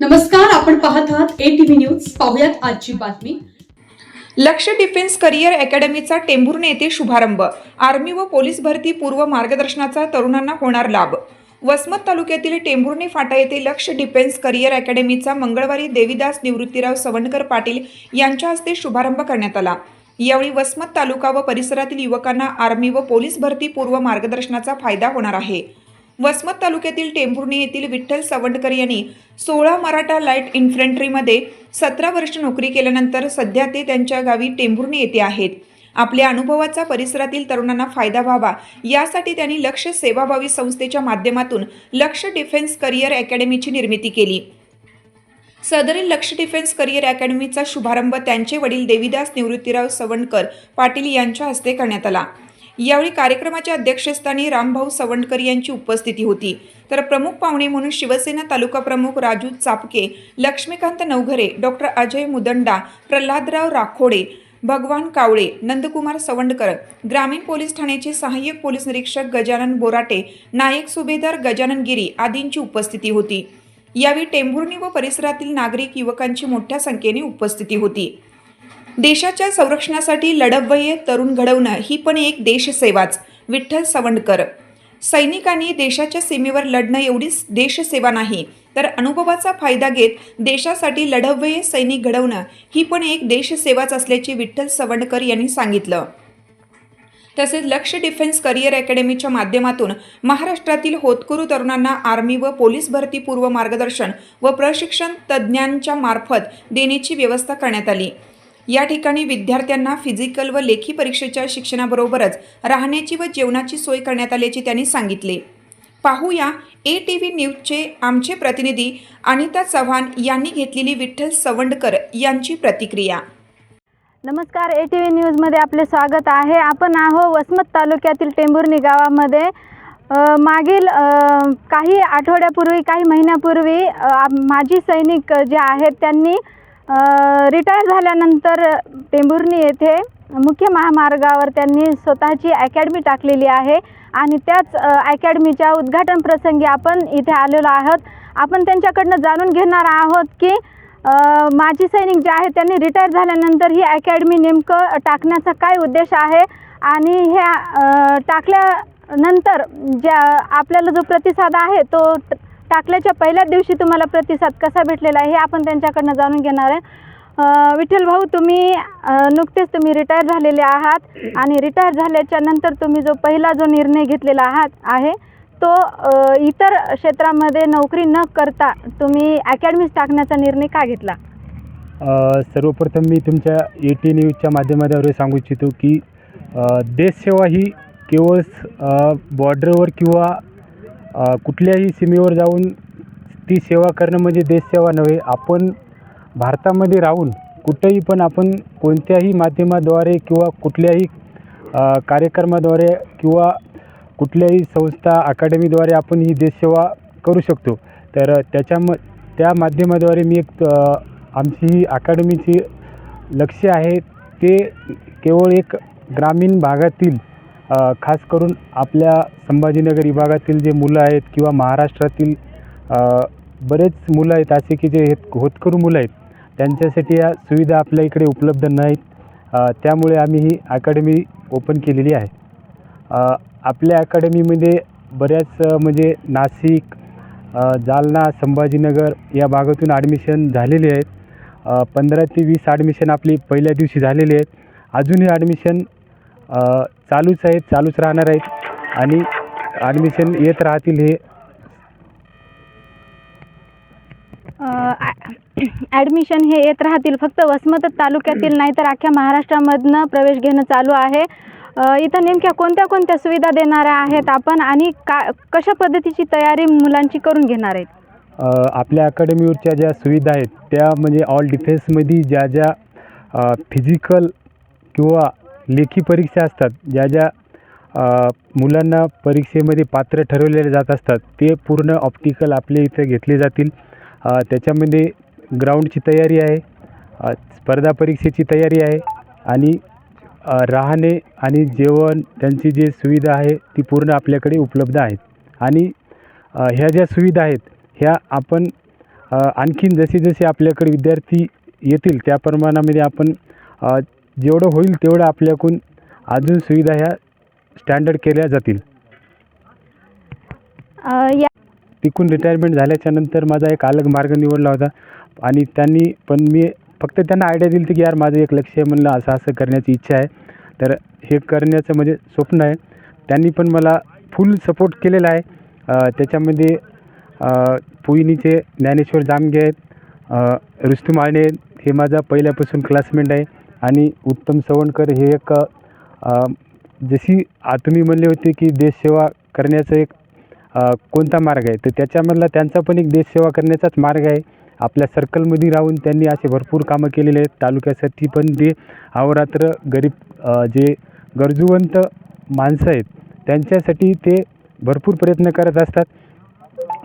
नमस्कार आपण पाहत आहात ए टीव्ही न्यूज पाहुयात आजची बातमी. लक्ष डिफेन्स करिअर अकॅडमीचा टेंभुर्णी येथे शुभारंभ. आर्मी व पोलीस भरती पूर्व मार्गदर्शनाचा तरुणांना होणार लाभ. वसमत तालुक्यातील टेंभुर्णी फाटा येथे लक्ष डिफेन्स करिअर अकॅडमीचा मंगळवारी देवीदास निवृत्तीराव सवंडकर पाटील यांच्या हस्ते शुभारंभ करण्यात आला. यावेळी वसमत तालुका व परिसरातील युवकांना आर्मी व पोलीस भरती पूर्व मार्गदर्शनाचा फायदा होणार आहे. वसमत तालुक्यातील टेंभुर्णी येथील विठ्ठल सवंडकर यांनी सोळा मराठा लाइट इन्फंट्रीमध्ये सतरा वर्ष नोकरी केल्यानंतर सध्या ते त्यांच्या गावी टेंभुर्णी येथे आहेत. आपल्या अनुभवाचा परिसरातील तरुणांना फायदा व्हावा यासाठी त्यांनी लक्ष सेवाभावी संस्थेच्या माध्यमातून लक्ष डिफेन्स करिअर अकॅडमीची निर्मिती केली. सदरील लक्ष डिफेन्स करिअर अकॅडमीचा शुभारंभ त्यांचे वडील देवीदास निवृत्तीराव सवंडकर पाटील यांच्या हस्ते करण्यात आला. यावेळी कार्यक्रमाच्या अध्यक्षस्थानी रामभाऊ सवंडकर यांची उपस्थिती होती. तर प्रमुख पाहुणे म्हणून शिवसेना तालुका प्रमुख राजू चापके लक्ष्मीकांत नवघरे डॉक्टर अजय मुदंडा प्रल्हादराव राखोडे भगवान कावळे नंदकुमार सवंडकर ग्रामीण पोलीस ठाण्याचे सहाय्यक पोलीस निरीक्षक गजानन बोराटे नायक सुभेदार गजानन गिरी आदींची उपस्थिती होती. यावेळी टेंभुर्णी व परिसरातील नागरिक युवकांची मोठ्या संख्येने उपस्थिती होती. देशाच्या संरक्षणासाठी लढवय तरुण घडवणं ही पण एक देशसेवाच. विठ्ठल सवंडकर. सैनिकांनी देशाच्या सीमेवर लढणं एवढीच देशसेवा नाही तर अनुभवाचा फायदा घेत देशासाठी लढवय्ये सैनिक घडवणं ही पण एक देशसेवाच असल्याचे विठ्ठल सवंडकर यांनी सांगितलं. तसेच लक्ष डिफेन्स करिअर अकॅडमीच्या माध्यमातून महाराष्ट्रातील होतकरू तरुणांना आर्मी व पोलीस भरती पूर्व मार्गदर्शन व प्रशिक्षण तज्ज्ञांच्या मार्फत देण्याची व्यवस्था करण्यात आली. या ठिकाणी विद्यार्थ्यांना फिजिकल व लेखी परीक्षेच्या शिक्षणाबरोबरच राहण्याची व जेवणाची सोय करण्यात आल्याचे त्यांनी सांगितले. पाहूया ए टी व्ही न्यूजचे आमचे प्रतिनिधी अनिता चव्हाण यांनी घेतलेली विठ्ठल सवंडकर यांची प्रतिक्रिया. नमस्कार ए टी व्ही न्यूजमध्ये आपले स्वागत आहे. आपण आहो वसमत तालुक्यातील टेंभुर्णी गावामध्ये. मागील काही आठवड्यापूर्वी काही महिन्यापूर्वी माझी माजी सैनिक जे आहेत त्यांनी रिटायर झाल्यानंतर टेंभुर्णी येथे मुख्य महामार्गावर त्यांनी स्वतःची अकॅडमी टाकलेली आहे आणि त्याच अकॅडमीच्या उद्घाटन प्रसंगी आपण इथे आलेलो आहोत. आपण त्यांच्याकडनं जाणून घेणार आहोत की माजी सैनिक जे आहेत त्यांनी रिटायर झाल्यानंतर ही अकॅडमी नेमकं टाकण्याचा काय उद्देश आहे आणि ह्या टाकल्यानंतर ज्या आपल्याला जो प्रतिसाद आहे तो टाकल्याच्या पहिल्याच दिवशी तुम्हाला प्रतिसाद कसा भेटलेला आहे हे आपण त्यांच्याकडनं जाणून घेणार आहे. विठ्ठल भाऊ तुम्ही नुकतेच तुम्ही रिटायर झालेले आहात आणि रिटायर झाल्याच्यानंतर तुम्ही जो पहिला जो निर्णय घेतलेला आहात आहे तो इतर क्षेत्रामध्ये नोकरी न करता तुम्ही अकॅडमीज टाकण्याचा निर्णय का घेतला? सर्वप्रथम मी तुमच्या ए टी न्यूजच्या माध्यमाद्वारे सांगू इच्छितो की देशसेवा ही केवळ बॉर्डरवर किंवा कुठल्याही सीमेवर जाऊन ती सेवा करणं म्हणजे देशसेवा नव्हे. आपण भारतामध्ये राहून कुठेही पण आपण कोणत्याही माध्यमाद्वारे किंवा कुठल्याही कार्यक्रमाद्वारे किंवा कुठल्याही संस्था अकादमीद्वारे आपण ही देशसेवा करू शकतो. तर त्याच्याम त्या माध्यमाद्वारे मी एक आमची ही अकादमीची लक्ष आहे. ते केवळ एक ग्रामीण भागातील खास करून आपल्या संभाजीनगर विभागातील जे मुलं आहेत किंवा महाराष्ट्रातील बरेच मुलं आहेत असे की जे हेत- होतकरू मुलं आहेत त्यांच्यासाठी या सुविधा आपल्या इकडे उपलब्ध नाहीत. त्यामुळे आम्ही ही अकॅडमी ओपन केलेली आहे. आपल्या अकॅडमीमध्ये बऱ्याच म्हणजे नाशिक जालना संभाजीनगर या भागातून ॲडमिशन झालेले आहेत. पंधरा ते वीस ॲडमिशन आपली पहिल्या दिवशी झालेली आहेत. अजूनही ॲडमिशन चालूच आहेत चालूच राहणार आहेत. आणि ॲडमिशन येत राहतील हे. ॲडमिशन हे येत राहतील. फक्त वसमत तालुक्यातील नाही तर अख्ख्या महाराष्ट्रामधनं प्रवेश घेणं चालू आहे. इथं नेमक्या कोणत्या कोणत्या सुविधा देणाऱ्या आहेत आपण आणि का कशा पद्धतीची तयारी मुलांची करून घेणार आहेत? आपल्या अकॅडमीवरच्या ज्या सुविधा आहेत त्या म्हणजे ऑल डिफेन्समध्ये ज्या ज्या फिजिकल किंवा लेखी परीक्षा असतात. ज्या ज्या मुलांना परीक्षेमध्ये पात्र ठरवलेले जात असतात ते पूर्ण ऑप्टिकल आपल्या इथे घेतले जातील. त्याच्यामध्ये ग्राउंडची तयारी आहे स्पर्धा परीक्षेची तयारी आहे आणि राहणे आणि जेवण त्यांची जी सुविधा आहे ती पूर्ण आपल्याकडे उपलब्ध आहेत. आणि ह्या ज्या सुविधा आहेत ह्या आपण आणखीन जसे जसे आपल्याकडे विद्यार्थी येतील त्या प्रमाणामध्ये आपण जेवढं होईल तेवढं आपल्याकडून अजून सुविधा ह्या स्टँडर्ड केल्या जातील. या तिकून रिटायरमेंट झाल्याच्यानंतर माझा एक अलग मार्ग निवडला होता. आणि त्यांनी पण मी फक्त त्यांना आयडिया दिली होती की यार माझं एक लक्ष आहे म्हणलं असं असं करण्याची इच्छा आहे. तर हे करण्याचं म्हणजे स्वप्न आहे. त्यांनी पण मला फुल सपोर्ट केलेला आहे. त्याच्यामध्ये पुईनीचे ज्ञानेश्वर जामगे आहेत रुस्तुम आळणे हे माझा पहिल्यापासून क्लासमेट आहे. आणि उत्तम सवणकर हे एक जशी आ- तुम्ही म्हणले होते की देशसेवा करण्याचं एक कोणता मार्ग आहे तर त्याच्यामधला त्यांचा पण एक देशसेवा करण्याचाच मार्ग आहे. आपल्या सर्कलमध्ये राहून त्यांनी असे भरपूर कामं केलेले आहेत. तालुक्यासाठी पण ते अहोरात्र गरीब जे गरजूवंत माणसं आहेत त्यांच्यासाठी ते भरपूर प्रयत्न करत असतात.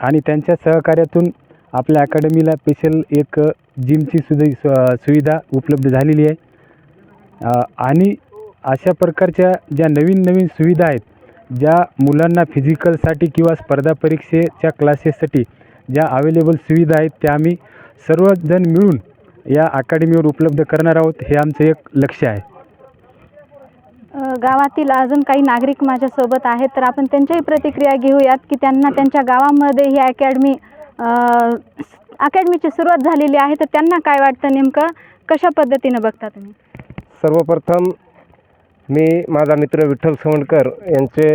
आणि त्यांच्या सहकार्यातून आपल्या अकॅडमीला स्पेशल एक जिमची सुद्धा सुविधा उपलब्ध झालेली आहे. आणि अशा प्रकारच्या ज्या नवीन नवीन सुविधा आहेत ज्या मुलांना फिजिकलसाठी किंवा स्पर्धा परीक्षेच्या क्लासेससाठी ज्या अवेलेबल सुविधा आहेत त्या आम्ही सर्वजण मिळून या अकॅडमीवर उपलब्ध करणार आहोत हे आमचं एक लक्ष आहे. गावातील अजून काही नागरिक माझ्यासोबत आहेत तर आपण त्यांच्याही प्रतिक्रिया घेऊयात की त्यांना त्यांच्या गावामध्ये ही अकॅडमी अकॅडमीची सुरुवात झालेली आहे तर त्यांना काय वाटतं नेमकं? कशा पद्धतीनं बघता तुम्ही? सर्वप्रथम मी माझा मित्र विठ्ठल सवंडकर यांचे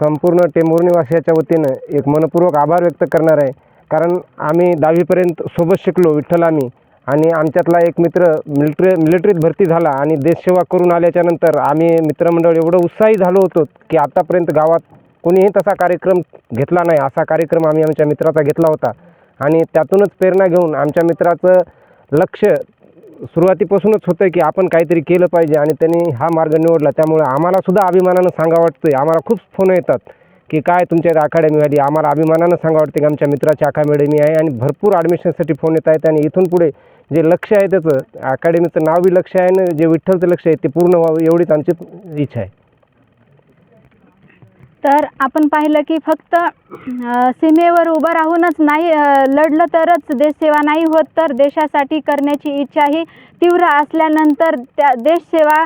संपूर्ण टेंभुर्णीवासियाच्या वतीनं एक मनपूर्वक आभार व्यक्त करणार आहे. कारण आम्ही दहावीपर्यंत सोबत शिकलो विठ्ठल आम्ही. आणि आमच्यातला एक मित्र मिलिटरी मिलिटरीत भरती झाला आणि देशसेवा करून आल्याच्यानंतर आम्ही मित्रमंडळ एवढं उत्साही झालो होतो की आतापर्यंत गावात कोणीही तसा कार्यक्रम घेतला नाही. असा कार्यक्रम आम्ही आमच्या मित्राचा घेतला होता. आणि त्यातूनच प्रेरणा घेऊन आमच्या मित्राचं लक्ष सुरुवातीपासूनच होतं की आपण काहीतरी केलं पाहिजे आणि त्यांनी हा मार्ग निवडला. त्यामुळे आम्हाला सुद्धा अभिमानानं सांगा आहे आम्हाला खूप फोन येतात की काय तुमच्या अकॅडमी आली आम्हाला अभिमानानं सांगा वाटते की आमच्या मित्राची अकॅडमी आहे आणि भरपूर ॲडमिशनसाठी फोन येत आहेत आणि इथून पुढे जे लक्ष आहे त्याचं अकॅडमीचं नाव बी लक्ष आहे आणि जे विठ्ठलचं लक्ष आहे ते पूर्ण व्हावं एवढीच आमची इच्छा आहे. तर आपण पाहिलं की फक्त सीमेवर उभं राहूनच नाही लढलं तरच देशसेवा नाही होत तर देशासाठी करण्याची इच्छा ही तीव्र असल्यानंतर त्या देशसेवा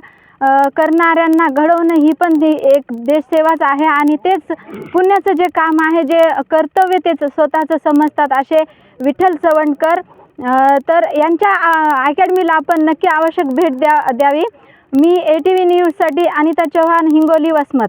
करणाऱ्यांना घडवणं ही पण ही एक देशसेवाच आहे. आणि तेच पुण्याचं जे काम आहे जे कर्तव्य तेच स्वतःचं समजतात असे विठ्ठल चवणकर तर यांच्या अकॅडमीला आपण नक्की आवश्यक भेट द्या द्यावी. मी ए टी व्ही न्यूजसाठी अनिता चव्हाण हिंगोली वसमत.